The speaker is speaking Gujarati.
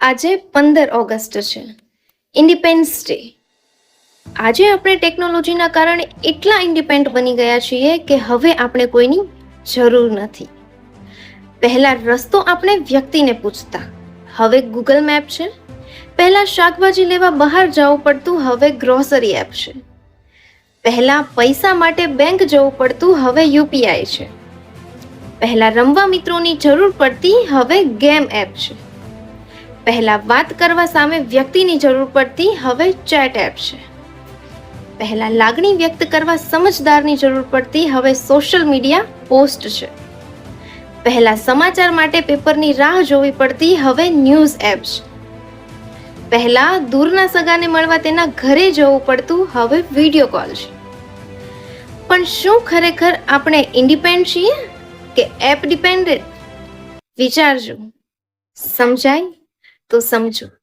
આજે પંદર ઓગસ્ટ છે. ઇન્ડિપેન્ડન્સ ડે આજે આપણે ટેકનોલોજીના કારણે એટલા ઇન્ડિપેન્ડ બની ગયા છીએ કે હવે આપણે કોઈની જરૂર નથી. પહેલા રસ્તો આપણે વ્યક્તિને પૂછતા. હવે ગૂગલ મેપ છે. પહેલા શાકભાજી લેવા બહાર જવું પડતું, હવે ગ્રોસરી એપ છે. પહેલા પૈસા માટે બેંક જવું પડતું, હવે યુપીઆઈ છે. પહેલા રમવા મિત્રોની જરૂર પડતી, હવે ગેમ એપ છે. પહેલા વાત કરવા સામે વ્યક્તિની જરૂર પડતી હવે ચેટ એપ છે. પહેલા લાગણી વ્યક્ત કરવા સમજદારની જરૂર પડતી હવે સોશિયલ મીડિયા પોસ્ટ છે. પહેલા સમાચાર માટે પેપરની રાહ જોવી પડતી હવે ન્યૂઝ એપ છે. પહેલા દૂરના સગાને મળવા તેના ઘરે જવું પડતું હવે વીડિયો કોલ છે. પણ શું ખરેખર આપણે ઇન્ડિપેન્ડ છીએ કે એપ ડિપેન્ડન્ટ વિચારજો. સમજાય? તો સમજો.